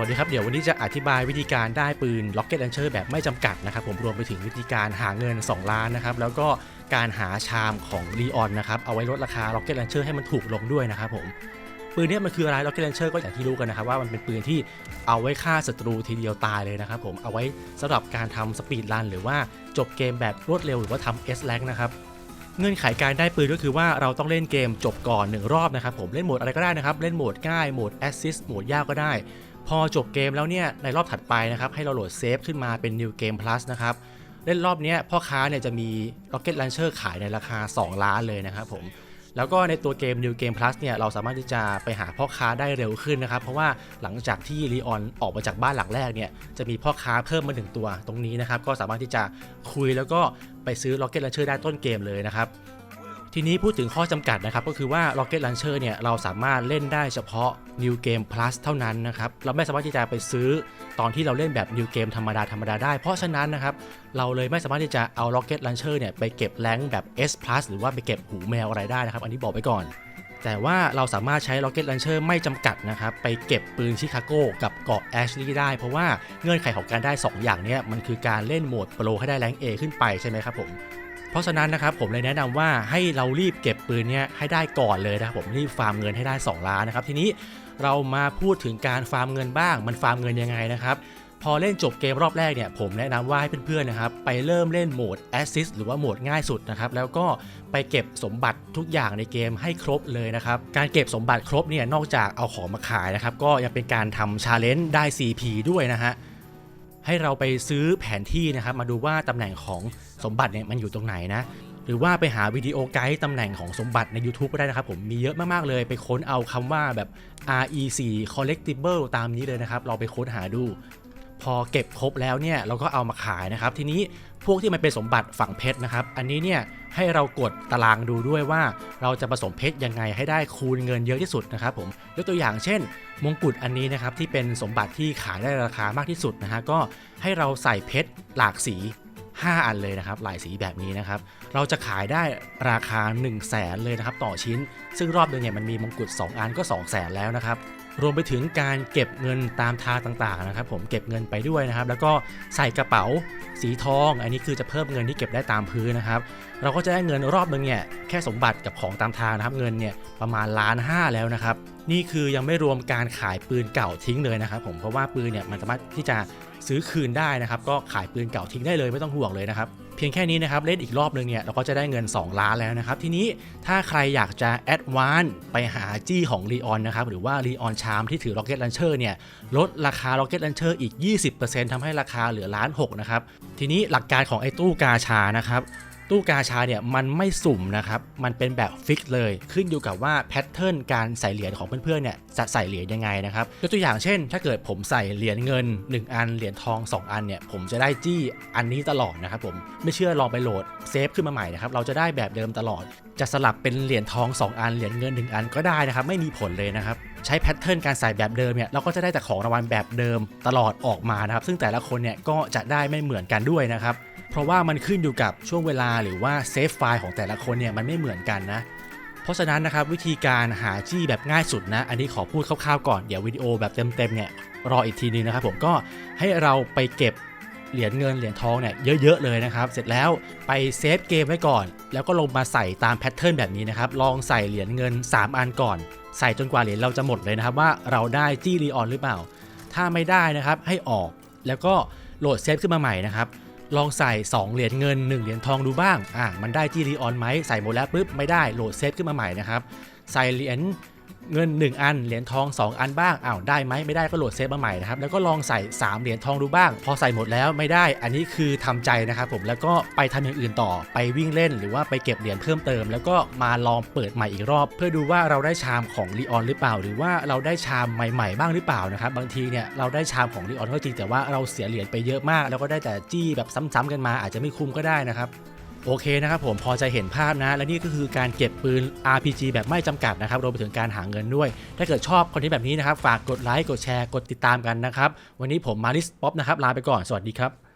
วัสดีครับ เดี๋ยววันนี้จะอธิบายวิธีการได้ปืน Rocket Launcher แบบไม่จำกัดนะครับ ผมรวมไปถึงวิธีการหาเงิน 2 ล้านนะครับ แล้วก็การหาชามของ l ีออนนะครับ เอาไว้ลดราคา Rocket Launcher ให้มันถูกลงด้วยนะครับผมปืนนี้มันคืออะไร Rocket Launcher ก็อย่างที่รู้กันนะครับว่ามันเป็นปืนที่เอาไว้ฆ่าศัตรูทีเดียวตายเลยนะครับผมเอาไว้สำหรับการทำสปีดรันหรือว่าจบเกมแบบรวดเร็วหรือว่าทำ S rank นะครับเงื่อนไขการได้ปืนก็คือว่าเราต้องเล่นเกมจบก่อน 1 รอบนะครับผมเล่นโหมดอะไรก็ได้นะครับ เล่นโหมดง่ายโหมด Assist โหมดยากก็ได้ พอจบเกมแล้วเนี่ยในรอบถัดไปนะครับให้เราโหลดเซฟขึ้นมาเป็น New Game Plus นะครับเล่นรอบนี้พ่อค้าเนี่ยจะมี Rocket Launcher ขายในราคา 2 ล้านเลยนะครับผมแล้วก็ในตัวเกม New Game Plus เนี่ยเราสามารถที่จะไปหาพ่อค้าได้เร็วขึ้นนะครับ เพราะว่าหลังจากที่ลีออนออกมาจากบ้านหลังแรกเนี่ยจะมีพ่อค้าเพิ่มมาหนึ่งตัวตรงนี้นะครับ ก็สามารถที่จะคุยแล้วก็ไปซื้อ Rocket Launcher ได้ต้นเกมเลยนะครับ ทีนี้พูดถึงข้อจำกัดนะครับ ก็คือว่า Rocket Launcher เนี่ย เราสามารถเล่นได้เฉพาะ New Game Plus เท่านั้นนะครับ เราไม่สามารถที่จะไปซื้อตอนที่เราเล่นแบบ New Game ธรรมดาธรรมดาได้ เพราะฉะนั้นนะครับ เราเลยไม่สามารถที่จะเอา Rocket Launcher เนี่ย ไปเก็บแรงแบบ S Plus หรือว่าไปเก็บหูแมวอะไรได้นะครับ อันนี้บอกไปก่อน แต่ว่าเราสามารถใช้ Rocket Launcher ไม่จำกัดนะครับไปเก็บปืนชิคาโกกับเกาะแอชลีย์ได้ เพราะว่าเงื่อนไขของการได้ 2 อย่างเนี้มันคือการเล่นโหมดโปรให้ได้แรง A ขึ้นไปใช่ไหมครับผม เพราะฉะนั้นนะครับผมเลยแนะนำว่าให้เรารีบเก็บปืนเนี้ยให้ได้ก่อนเลยนะครับผมรีบฟาร์มเงินให้ได้ 2 ล้านนะครับทีนี้เรามาพูดถึงการฟาร์มเงินบ้าง มันฟาร์มเงินยังไงนะครับพอเล่นจบเกมรอบแรกเนี่ยผมแนะนำว่าให้เพื่อนๆนะครับไปเริ่มเล่นโหมด Assist หรือว่าโหมดง่ายสุดนะครับแล้วก็ไปเก็บสมบัติทุกอย่างในเกมให้ครบเลยนะครับการเก็บสมบัติครบเนี่ยนอกจากเอาของมาขายนะครับก็ยังเป็นการทำชาเลนจ์ได้ CP ด้วยนะฮะ ให้เราไปซื้อแผนที่นะครับ มาดูว่าตำแหน่งของสมบัติเนี่ยมันอยู่ตรงไหนนะ หรือว่าไปหาวิดีโอไกด์ตำแหน่งของสมบัติใน YouTube ก็ได้นะครับผมมีเยอะมากๆเลย ไปค้นเอาคำว่าแบบ REC collectible ตามนี้เลยนะครับ เราไปค้นหาดู พอเก็บครบแล้วเนี่ยเราก็เอามาขายนะครับ ทีนี้พวกที่มันเป็นสมบัติฝั่งเพชรนะครับ อันนี้เนี่ยให้เรากดตารางดูด้วยว่า เราจะผสมเพชรยังไงให้ได้คูณเงินเยอะที่สุดนะครับผมยกตัวอย่างเช่น มงกุฎอันนี้นะครับที่เป็นสมบัติที่ขายได้ราคามากที่สุดนะฮะก็ให้เราใส่เพชรหลากสี 5 อันเลยนะครับหลายสีแบบนี้นะครับ เราจะขายได้ราคา 1 0 0 0 0แสนเลยนะครับต่อชิ้น ซึ่งรอบเดือนเนี่ยมันมีมงกุฎ2 อันก็ 2 0 0แสนแล้วนะครับ รวมไปถึงการเก็บเงินตามทางต่างๆนะครับผมเก็บเงินไปด้วยนะครับ แล้วก็ใส่กระเป๋าสีทอง อันนี้คือจะเพิ่มเงินที่เก็บได้ตามพื้นนะครับ เราก็จะได้เงินรอบนึงเนี่ยแค่สมบัติกับของตามทางนะครับเงินเนี่ยประมาณล้านห้าแล้วนะครับ นี่คือยังไม่รวมการขายปืนเก่าทิ้งเลยนะครับ ผมเพราะว่าปืนเนี่ยมันสามารถที่จะซื้อคืนได้นะครับ ก็ขายปืนเก่าทิ้งได้เลยไม่ต้องห่วงเลยนะครับ พียงแค่นี้นะครับ เล่นอีกรอบนึงเนี่ยเราก็จะได้เงิน 2 ล้านแล้วนะครับ ทีนี้ถ้าใครอยากจะแอดวานไปหาจี้ของรีออนนะครับ หรือว่ารีออนชามที่ถือ Rocket Launcher เนี่ยลดราคา Rocket Launcher อีก 20%ทำให้ราคาเหลือล้านหกนะครับ ทีนี้หลักการของไอ้ตู้กาชานะครับ ตู้กาชาเนี่ยมันไม่สุ่มนะครับมันเป็นแบบฟิกเลย ขึ้นอยู่กับว่าแพทเทิร์นการใส่เหรียญของเพื่อนๆเนี่ยจะใส่เหรียญยังไงนะครับยกตัวอย่างเช่น ถ้าเกิดผมใส่เหรียญเงิน 1 อันเหรียญทอง 2 อันเนี่ยผมจะได้จี้อันนี้ตลอดนะครับผมไม่เชื่อลองไปโหลดเซฟขึ้นมาใหม่นะครับเราจะได้แบบเดิมตลอด จะสลับเป็นเหรียญทอง 2 อันเหรียญเงิน 1 อันก็ได้นะครับไม่มีผลเลยนะครับใช้แพทเทิร์นการใส่แบบเดิมเนี่ยเราก็จะได้แต่ของรางวัลแบบเดิมตลอดออกมานะครับซึ่งแต่ละคนเนี่ยก็จะได้ไม่เหมือนกันด้วยนะครับ เพราะว่ามันขึ้นอยู่กับช่วงเวลาหรือว่าเซฟไฟล์ของแต่ละคนเนี่ยมันไม่เหมือนกันนะเพราะฉะนั้นนะครับวิธีการหาจี้แบบง่ายสุดนะ อันนี้ขอพูดคร่าวๆก่อนเดี๋ยววิดีโอแบบเต็มๆเนี่ยรออีกทีนึงนะครับผมก็ให้เราไปเก็บเหรียญเงินเหรียญทองเนี่ยเยอะๆเลยนะครับ เสร็จแล้วไปเซฟเกมไว้ก่อน แล้วก็ลงมาใส่ตามแพทเทิร์นแบบนี้นะครับ ลองใส่เหรียญเงิน 3 อันก่อน ใส่จนกว่าเหรียญเราจะหมดเลยนะครับ ว่าเราได้จี้รีออนหรือเปล่า ถ้าไม่ได้นะครับให้ออกแล้วก็โหลดเซฟขึ้นมาใหม่นะครับ ลองใส่ 2 เหรียญเงิน 1 เหรียญทองดูบ้าง อะ มันได้จีรีออนไหมใส่หมดแล้วปุ๊บไม่ได้โหลดเซฟขึ้นมาใหม่นะครับ ใส่เหรียญ เงิน 1 อัน เหรียญทอง 2 อันบ้างอ้าวได้ไหมไม่ได้ก็โหลดเซฟมาใหม่นะครับแล้วก็ลองใส่ 3 เหรียญทองดูบ้าง พอใส่หมดแล้วไม่ได้ อันนี้คือทำใจนะครับผมแล้วก็ไปทำอย่างอื่นต่อไปวิ่งเล่น หรือว่าไปเก็บเหรียญเพิ่มเติม แล้วก็มาลองเปิดใหม่อีกรอบ เพื่อดูว่าเราได้ชามของลีออนหรือเปล่า หรือว่าเราได้ชามใหม่ ๆ บ้างหรือเปล่านะครับบางทีเนี่ยเราได้ชามของลีออนก็จริงแต่ว่าเราเสียเหรียญไปเยอะมาก แล้วก็ได้แต่จี้แบบซ้ำๆกันมาอาจจะไม่คุ้มก็ได้นะครับ โอเคนะครับผมพอจะเห็นภาพนะ และนี่ก็คือการเก็บปืน RPG แบบไม่จำกัดนะครับรวมไปถึงการหาเงินด้วย ถ้าเกิดชอบคอนเทนต์แบบนี้นะครับ ฝากกดไลค์กดแชร์กดติดตามกันนะครับ วันนี้ผมมาริสป๊อปนะครับลาไปก่อนสวัสดีครับ